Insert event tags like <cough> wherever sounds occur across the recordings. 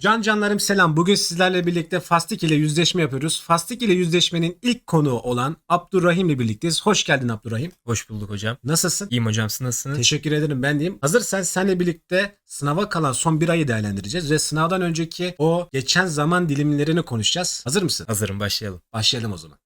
Can canlarım selam. Bugün sizlerle birlikte Fastik ile yüzleşme yapıyoruz. Fastik ile yüzleşmenin ilk konuğu olan Abdurrahim ile birlikteyiz. Hoş geldin Abdurrahim. Hoş bulduk hocam. Nasılsın? İyiyim hocam siz nasılsınız? Teşekkür ederim ben diyeyim. Hazırsan seninle birlikte sınava kalan son bir ayı değerlendireceğiz ve sınavdan önceki o geçen zaman dilimlerini konuşacağız. Hazır mısın? Hazırım başlayalım. Başlayalım o zaman.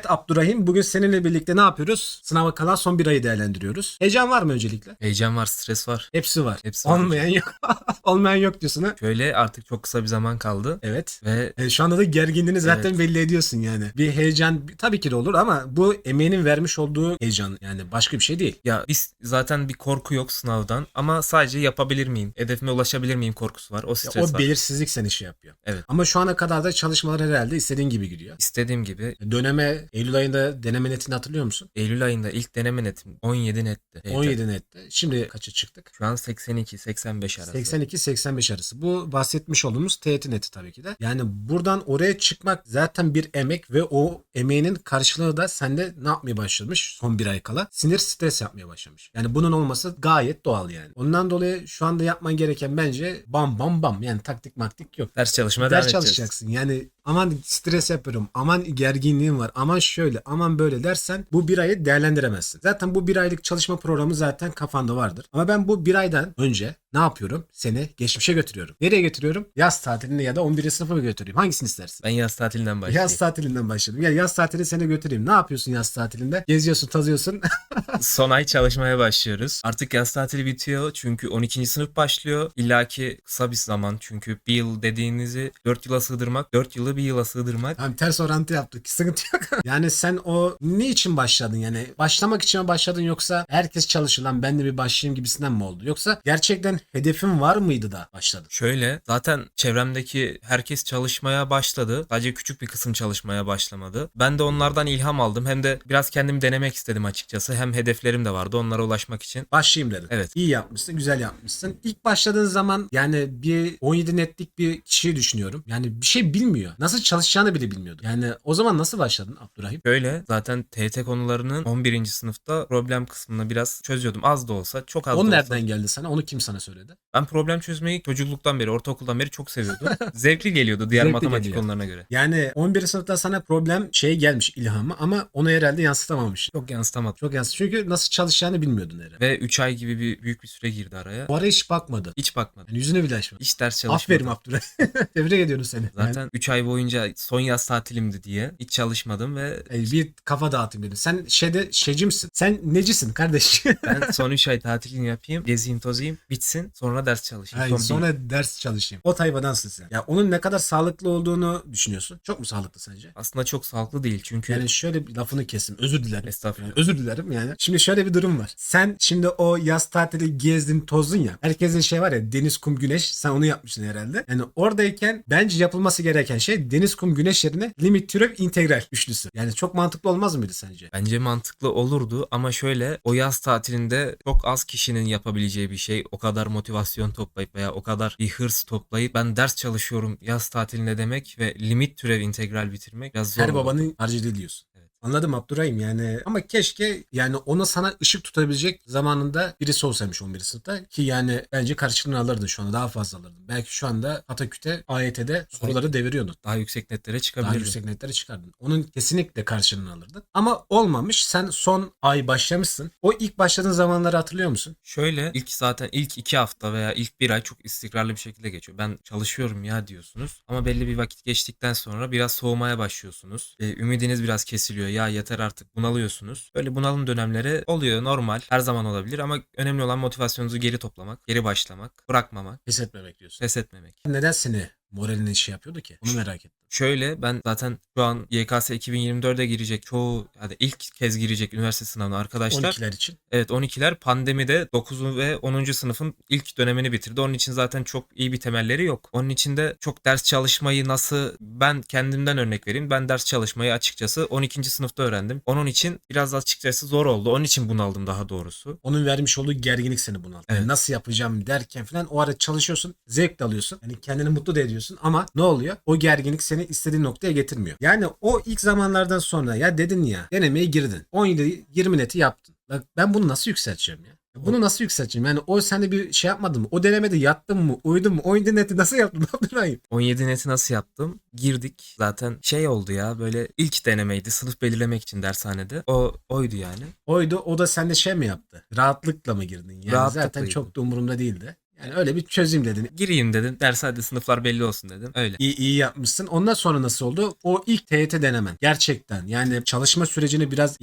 Evet Abdurrahim bugün seninle birlikte ne yapıyoruz? Sınava kalan son bir ayı değerlendiriyoruz. Heyecan var mı öncelikle? Heyecan var, stres var. Hepsi var. Hepsi var. Olmayan yok. <laughs> Olmayan yok diyorsun ha? Şöyle artık çok kısa bir zaman kaldı Evet. ve E, şu anda da gerginliğini zaten Evet. belli ediyorsun yani. Bir heyecan tabii ki de olur ama bu emeğinin vermiş olduğu heyecan yani başka bir şey değil. ya biz zaten bir korku yok sınavdan ama sadece yapabilir miyim? Hedefime ulaşabilir miyim korkusu var. O Ya stres o var. belirsizlik seni şey yapıyor. Evet. Ama şu ana kadar da çalışmalar herhalde istediğin gibi gidiyor. İstediğim gibi Döneme Eylül ayında deneme netini hatırlıyor musun? Eylül ayında ilk deneme netim 17 netti. Evet. 17 nette. Şimdi kaça çıktık? Şu an 82-85 arası. 82-85 arası. Bu bahsetmiş olduğumuz TYT neti tabii ki de. Yani buradan oraya çıkmak zaten bir emek ve o emeğinin karşılığı da sende ne yapmaya başlamış son bir ay kala? Sinir stres yapmaya başlamış. Yani bunun olması gayet doğal yani. Ondan dolayı şu anda yapman gereken bence bam bam bam yani taktik maktik yok. Ders çalışmaya Ders çalışacaksın. Yani aman stres yapıyorum, aman gerginliğim var, aman şöyle, aman böyle dersen bu bir ayı değerlendiremezsin. Zaten bu bir aylık çalışma programı zaten kafanda vardır. Ama ben bu bir aydan önce ne yapıyorum? Seni geçmişe götürüyorum. Nereye götürüyorum? Yaz tatiline ya da 11. sınıfa mı götüreyim? Hangisini istersin? Ben yaz tatilinden başlayayım. Yaz tatilinden başladım. Ya yaz tatili seni götüreyim. Ne yapıyorsun yaz tatilinde? Geziyorsun, tazıyorsun. <laughs> Son ay çalışmaya başlıyoruz. Artık yaz tatili bitiyor çünkü 12. sınıf başlıyor. İlla ki kısa bir zaman çünkü bir yıl dediğinizi 4 yıla sığdırmak, 4 yılı bir yıla sığdırmak. Tamam ters orantı yaptık. Sıkıntı yok. <laughs> yani sen o ne için başladın yani? Başlamak için mi başladın yoksa herkes çalışır lan ben de bir başlayayım gibisinden mi oldu? Yoksa gerçekten hedefin var mıydı da başladın? Şöyle zaten çevremdeki herkes çalışmaya başladı. Sadece küçük bir kısım çalışmaya başlamadı. Ben de onlardan ilham aldım. Hem de biraz kendimi denemek istedim açıkçası. Hem hedeflerim de vardı onlara ulaşmak için. Başlayayım dedin. Evet. İyi yapmışsın, güzel yapmışsın. İlk başladığın zaman yani bir 17 netlik bir kişiyi düşünüyorum. Yani bir şey bilmiyor. Nasıl çalışacağını bile bilmiyordu. Yani o zaman nasıl başladın Abdurrahim? Şöyle zaten TYT konularının 11. sınıfta problem kısmını biraz çözüyordum. Az da olsa çok az O da olsa. nereden geldi sana? Onu kim sana söyledi? Ben problem çözmeyi çocukluktan beri, ortaokuldan beri çok seviyordum. <laughs> Zevkli geliyordu diğer Zevkli matematik geliyor. konularına göre. Yani 11. sınıfta sana problem şey gelmiş ilhamı ama onu herhalde yansıtamamış. Çok yansıtamadım. Çok yansıt. Çünkü nasıl çalışacağını bilmiyordun herhalde. Ve 3 ay gibi bir büyük bir süre girdi araya. Bu ara hiç bakmadı. Hiç bakmadım. Yani yüzüne bile açmadı. Hiç ders çalışmadım. Aferin Abdurrahim. <laughs> Tebrik ediyorum seni. Zaten 3 ay boyunca son yaz tatilimdi diye hiç çalışmadım ve e, bir kafa dağıtayım dedim. Sen şeyde şeyci misin? Sen necisin kardeş? ben <laughs> son 3 ay tatilini yapayım, gezeyim tozayım, bitsin sonra ders çalışayım. Hayır, Son bir- sonra ders çalışayım. O tayfadansın sen. Ya onun ne kadar sağlıklı olduğunu düşünüyorsun. Çok mu sağlıklı sence? Aslında çok sağlıklı değil çünkü Yani şöyle bir lafını kesim. Özür dilerim. Estağfurullah. Yani özür dilerim yani. Şimdi şöyle bir durum var. Sen şimdi o yaz tatili gezdin tozdun ya. Herkesin şey var ya deniz kum güneş. Sen onu yapmışsın herhalde. Yani oradayken bence yapılması gereken şey deniz kum güneş yerine limit türev integral üçlüsü. Yani çok mantıklı olmaz mıydı sence? Bence mantıklı olurdu ama şöyle o yaz tatilinde çok az kişinin yapabileceği bir şey. O kadar motivasyon toplayıp veya o kadar bir hırs toplayıp ben ders çalışıyorum yaz tatilinde demek ve limit türev integral bitirmek biraz zor. Her babanın harcı diyorsun. Anladım Abdurrahim yani ama keşke yani ona sana ışık tutabilecek zamanında birisi olsaymış 11 sınıfta ki yani bence karşılığını alırdın şu anda daha fazla alırdın. Belki şu anda Ataküte AYT'de soruları deviriyordun. Daha yüksek netlere Daha çıkabilirdim. yüksek netlere çıkardın. Onun kesinlikle karşılığını alırdın. Ama olmamış. Sen son ay başlamışsın. O ilk başladığın zamanları hatırlıyor musun? Şöyle ilk zaten ilk iki hafta veya ilk bir ay çok istikrarlı bir şekilde geçiyor. Ben çalışıyorum ya diyorsunuz. Ama belli bir vakit geçtikten sonra biraz soğumaya başlıyorsunuz. Ee, ümidiniz biraz kesiliyor. Ya yeter artık bunalıyorsunuz. Böyle bunalım dönemleri oluyor normal. Her zaman olabilir ama önemli olan motivasyonunuzu geri toplamak, geri başlamak, bırakmamak, Pes etmemek diyorsun. pes etmemek. Neden seni moralini şey yapıyordu ki? Onu merak ettim. Şöyle ben zaten şu an YKS 2024'e girecek çoğu yani ilk kez girecek üniversite sınavına arkadaşlar. 12'ler için. Evet 12'ler pandemide 9 ve 10. sınıfın ilk dönemini bitirdi. Onun için zaten çok iyi bir temelleri yok. Onun için de çok ders çalışmayı nasıl ben kendimden örnek vereyim. Ben ders çalışmayı açıkçası 12. sınıfta öğrendim. Onun için biraz açıkçası zor oldu. Onun için bunaldım daha doğrusu. Onun vermiş olduğu gerginlik seni bunalttı. Yani Evet. nasıl yapacağım derken falan o ara çalışıyorsun. Zevk de alıyorsun. Yani kendini mutlu da ediyorsun. Düşünüyorsun ama ne oluyor? O gerginlik seni istediğin noktaya getirmiyor. Yani o ilk zamanlardan sonra ya dedin ya denemeye girdin. 17-20 neti yaptın. Bak ben bunu nasıl yükselteceğim ya? Bunu nasıl yükselteceğim? Yani o sende bir şey yapmadın mı? O denemede yattın mı? Uyudun mu? 17 neti nasıl yaptın? <laughs> Ne yaptın Rahim? 17 neti nasıl yaptım? Girdik. Zaten şey oldu ya böyle ilk denemeydi sınıf belirlemek için dershanede. O oydu yani. Oydu. O da sende şey mi yaptı? Rahatlıkla mı girdin? Yani zaten çok da umurumda değildi. Yani öyle bir çözeyim dedin. Gireyim dedim. Dershanede sınıflar belli olsun dedim. Öyle. İyi, iyi yapmışsın. Ondan sonra nasıl oldu? O ilk TYT denemen. Gerçekten yani çalışma sürecini biraz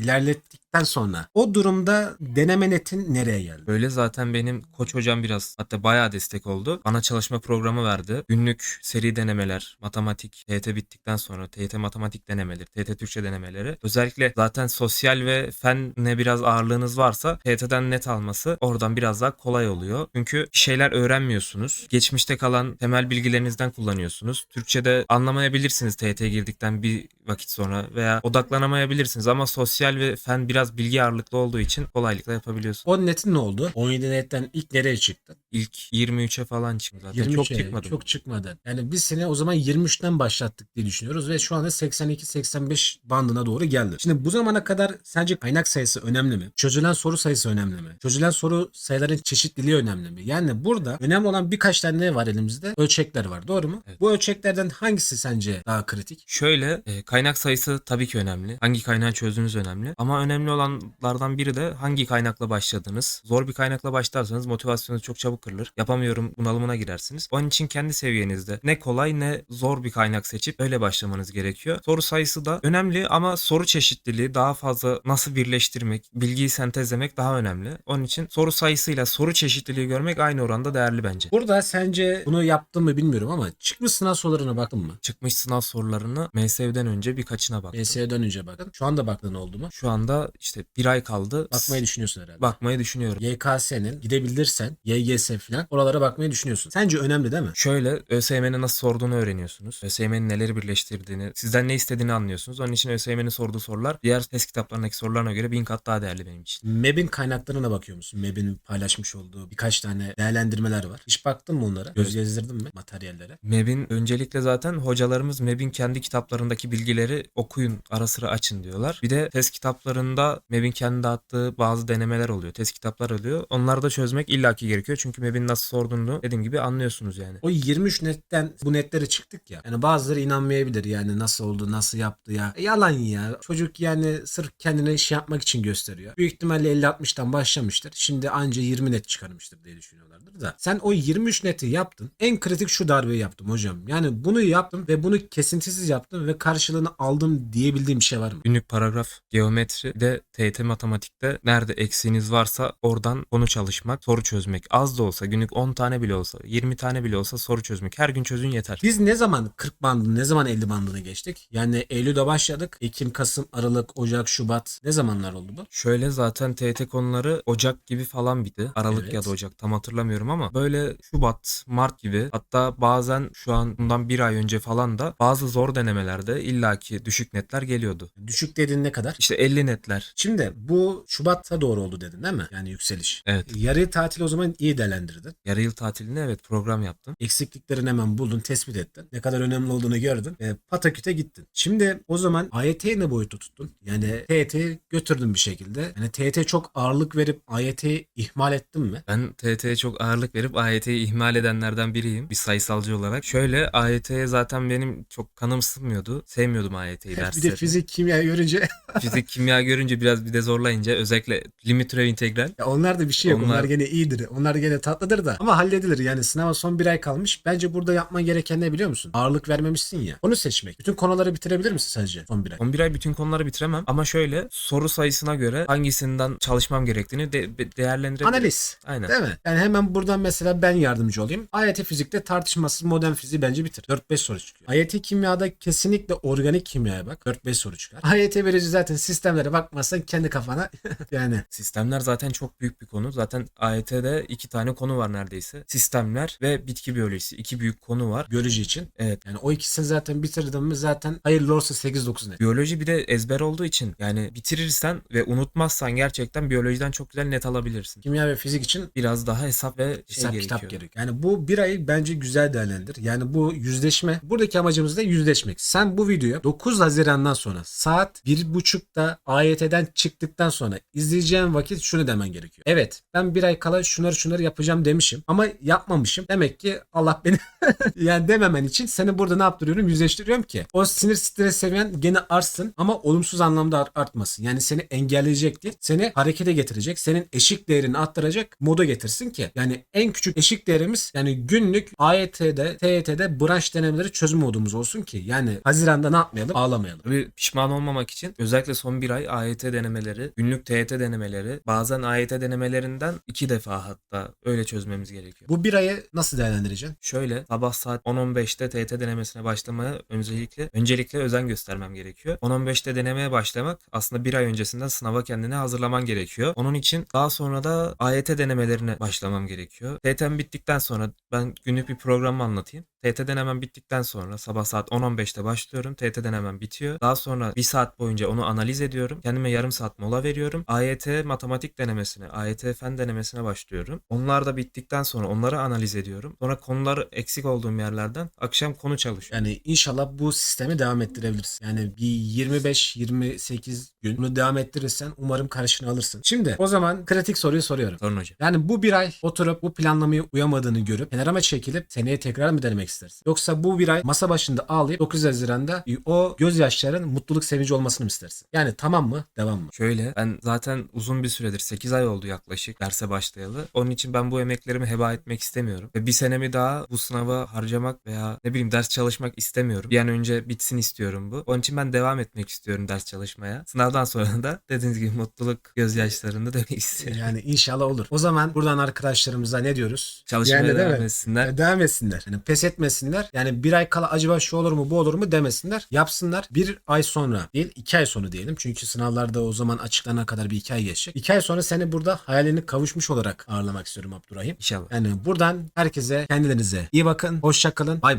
ilerlettikten sonra o durumda deneme netin nereye geldi? Böyle zaten benim koç hocam biraz hatta bayağı destek oldu. Bana çalışma programı verdi. Günlük seri denemeler, matematik, TYT bittikten sonra TYT matematik denemeleri, TYT Türkçe denemeleri. Özellikle zaten sosyal ve fenne biraz ağırlığınız varsa TYT'den net alması oradan biraz daha kolay oluyor. Çünkü şeyler öğrenmiyorsunuz. Geçmişte kalan temel bilgilerinizden kullanıyorsunuz. Türkçe'de anlamayabilirsiniz TYT girdikten bir vakit sonra veya odaklanamayabilirsiniz ama sosyal ve fen biraz bilgi ağırlıklı olduğu için kolaylıkla yapabiliyorsunuz. O netin ne oldu? 17 netten ilk nereye çıktın? İlk 23'e falan çıktı zaten. 23'e çok çıkmadı. Çok çıkmadı. Yani biz seni o zaman 23'ten başlattık diye düşünüyoruz ve şu anda 82-85 bandına doğru geldi. Şimdi bu zamana kadar sence kaynak sayısı önemli mi? Çözülen soru sayısı önemli mi? Çözülen soru sayıların çeşitliliği önemli mi? Yani burada önemli olan birkaç tane ne var elimizde? Ölçekler var. Doğru mu? Evet. Bu ölçeklerden hangisi sence daha kritik? Şöyle e, kaynak sayısı tabii ki önemli. Hangi kaynağı çözdüğünüz önemli. Ama önemli olanlardan biri de hangi kaynakla başladınız. Zor bir kaynakla başlarsanız motivasyonunuz çok çabuk kırılır. Yapamıyorum bunalımına girersiniz. Onun için kendi seviyenizde ne kolay ne zor bir kaynak seçip öyle başlamanız gerekiyor. Soru sayısı da önemli ama soru çeşitliliği daha fazla nasıl birleştirmek, bilgiyi sentezlemek daha önemli. Onun için soru sayısıyla soru çeşitliliği görmek aynı oranda değerli bence. Burada sence bunu yaptın mı bilmiyorum ama çıkmış sınav sorularına baktın mı? Çıkmış sınav sorularını MSV'den önce birkaçına baktım. MS'den önce bakın. Şu anda baktığın oldu mu? Şu anda işte bir ay kaldı. Bakmayı düşünüyorsun herhalde. Bakmayı düşünüyorum. YKS'nin gidebilirsen YGS falan oralara bakmayı düşünüyorsun. Sence önemli değil mi? Şöyle ÖSYM'nin nasıl sorduğunu öğreniyorsunuz. ÖSYM'nin neleri birleştirdiğini, sizden ne istediğini anlıyorsunuz. Onun için ÖSYM'nin sorduğu sorular diğer test kitaplarındaki sorularına göre bin kat daha değerli benim için. MEB'in kaynaklarına bakıyor musun? MEB'in paylaşmış olduğu birkaç tane değerlendirmeler var. Hiç baktın mı onlara? Göz gezdirdin mi materyallere? MEB'in öncelikle zaten hocalarımız MEB'in kendi kitaplarındaki bilgileri okuyun ara sıra açın diyorlar. Bir de test kitaplarında MEB'in kendi dağıttığı bazı denemeler oluyor. Test kitaplar oluyor. Onları da çözmek illaki gerekiyor. Çünkü MEB'in nasıl sorduğunu dediğim gibi anlıyorsunuz yani. O 23 netten bu netlere çıktık ya. Yani bazıları inanmayabilir yani nasıl oldu, nasıl yaptı ya. E, yalan ya. Çocuk yani sırf kendine iş yapmak için gösteriyor. Büyük ihtimalle 50-60'tan başlamıştır. Şimdi anca 20 net çıkarmıştır diye düşünüyorlardır da. Sen o 23 neti yaptın. En kritik şu darbeyi yaptım hocam. Yani bunu yaptım ve bunu kesintisiz yaptım ve karşılığını aldım diyebildiğim bir şey var mı? Günlük paragraf, geometri bir de TYT matematikte nerede eksiğiniz varsa oradan konu çalışmak, soru çözmek. Az da olsa günlük 10 tane bile olsa, 20 tane bile olsa soru çözmek. Her gün çözün yeter. Biz ne zaman 40 bandını, ne zaman 50 bandını geçtik? Yani Eylül'de başladık. Ekim, Kasım, Aralık, Ocak, Şubat. Ne zamanlar oldu bu? Şöyle zaten TYT konuları Ocak gibi falan bitti. Aralık Evet. ya da Ocak tam hatırlamıyorum ama böyle Şubat, Mart gibi hatta bazen şu an bundan bir ay önce falan da bazı zor denemelerde illaki düşük netler geliyordu. Düşük dediğin ne kadar? İşte 50 netler. Şimdi bu Şubat'a doğru oldu dedin değil mi? Yani yükseliş. Evet. Yarı tatil o zaman iyi değerlendirdin. Yarı yıl tatilinde evet program yaptım. Eksikliklerini hemen buldun, tespit ettin. Ne kadar önemli olduğunu gördün. E, pataküte gittin. Şimdi o zaman AYT'yi ne boyutu tuttun? Yani TYT'yi götürdün bir şekilde. Yani TYT çok ağırlık verip AYT'yi ihmal ettin mi? Ben TYT'ye çok ağırlık verip AYT'yi ihmal edenlerden biriyim bir sayısalcı olarak. Şöyle AYT'ye zaten benim çok kanım ısınmıyordu. Sevmiyordum AYT'yi bir dersleri. de fizik, kimya görünce Fizik, kimya görünce biraz bir de zorlayınca özellikle limit türev integral. ya onlar da bir şey yok. Onlar, Onlar- gene iyidir. Onlar gene tatlıdır da. Ama halledilir. Yani sınava son bir ay kalmış. Bence burada yapman gereken ne biliyor musun? Ağırlık vermemişsin ya. Onu seçmek. Bütün konuları bitirebilir misin sence son bir ay? 11 ay bütün konuları bitiremem ama şöyle soru sayısına göre hangisinden çalışmam gerektiğini de, de- değerlendirebilirim. Analiz. Aynen. Değil mi? Yani hemen buradan mesela ben yardımcı olayım. AYT fizikte tartışmasız modern fiziği bence bitir. 4-5 soru çıkıyor. AYT kimyada kesinlikle organik kimyaya bak. 4-5 soru çıkar. AYT verici zaten sistemlere bakmaz yapmazsan kendi kafana <laughs> yani Sistemler zaten çok büyük bir konu. Zaten AYT'de iki tane konu var neredeyse. Sistemler ve bitki biyolojisi. iki büyük konu var. biyoloji için. Evet. Yani o ikisini zaten bitirdim mi zaten hayırlı olsa 8-9 net. Biyoloji bir de ezber olduğu için yani bitirirsen ve unutmazsan gerçekten biyolojiden çok güzel net alabilirsin. Kimya ve fizik için Biraz daha hesap ve şey hesap gerekiyor. kitap gerekiyor. Yani bu bir ayı bence güzel değerlendir. Yani bu yüzleşme. Buradaki amacımız da yüzleşmek. Sen bu videoyu 9 Haziran'dan sonra saat 1.30'da AYT'den çıktıktan sonra izleyeceğin vakit şunu demen gerekiyor. Evet ben bir ay kala şunları şunları yapacağım demişim ama yapmamışım. Demek ki Allah beni <laughs> yani dememen için seni burada ne yaptırıyorum? Yüzleştiriyorum ki o sinir stres seviyen gene artsın ama olumsuz anlamda art- artmasın. Yani seni engelleyecek değil, seni harekete getirecek, senin eşik değerini arttıracak moda getirsin ki. Yani en küçük eşik değerimiz yani günlük AYT'de, TYT'de branş denemeleri çözüm modumuz olsun ki. Yani Haziran'da ne yapmayalım? Ağlamayalım. Tabii pişman olmamak için özellikle son bir ay AYT denemeleri, günlük TYT denemeleri, bazen AYT denemelerinden iki defa hatta öyle çözmemiz gerekiyor. Bu bir ayı nasıl değerlendireceksin? Şöyle sabah saat 10-15'te TYT denemesine başlamaya öncelikle öncelikle özen göstermem gerekiyor. 10-15'te denemeye başlamak aslında bir ay öncesinden sınava kendini hazırlaman gerekiyor. Onun için daha sonra da AYT denemelerine başlamam gerekiyor. TYT'm bittikten sonra ben günlük bir programı anlatayım. TYT denemem bittikten sonra sabah saat 10-15'te başlıyorum. TYT denemem bitiyor. Daha sonra bir saat boyunca onu analiz ediyorum. Kendime yarım saat mola veriyorum. AYT matematik denemesine, AYT fen denemesine başlıyorum. Onlar da bittikten sonra onları analiz ediyorum. Sonra konuları eksik olduğum yerlerden akşam konu çalışıyorum. Yani inşallah bu sistemi devam ettirebilirsin. Yani bir 25-28 gün bunu devam ettirirsen umarım karşını alırsın. Şimdi o zaman kritik soruyu soruyorum. Sorun hocam. Yani bu bir ay oturup bu planlamayı uyamadığını görüp kenara mı çekilip seneye tekrar mı denemek istersin? Yoksa bu bir ay masa başında ağlayıp 9 Haziran'da o gözyaşların mutluluk sevinci olmasını mı istersin? Yani tamam mı? Devam mı? Şöyle ben zaten uzun bir süredir 8 ay oldu yaklaşık derse başlayalı. Onun için ben bu emeklerimi heba etmek istemiyorum. Ve bir senemi daha bu sınava harcamak veya ne bileyim ders çalışmak istemiyorum. Bir an önce bitsin istiyorum bu. Onun için ben devam etmek istiyorum ders çalışmaya. Sınavdan sonra da <laughs> dediğiniz gibi mutluluk gözyaşlarında demek istiyorum. Yani inşallah olur. O zaman buradan arkadaşlarımıza ne diyoruz? Çalışmaya Yani devam mi? etsinler. E, Devam etsinler. Yani pes etmesinler. Yani bir ay kala acaba şu olur mu bu olur mu demesinler. Yapsınlar. Bir ay sonra değil iki ay sonra diyelim. Çünkü sınavlarda o zaman açıklanana kadar bir iki ay geçecek. İki ay sonra seni burada hayalini kavuşmuş olarak ağırlamak istiyorum Abdurrahim. İnşallah. Yani buradan herkese kendilerinize iyi bakın. Hoşça kalın. Bay bay.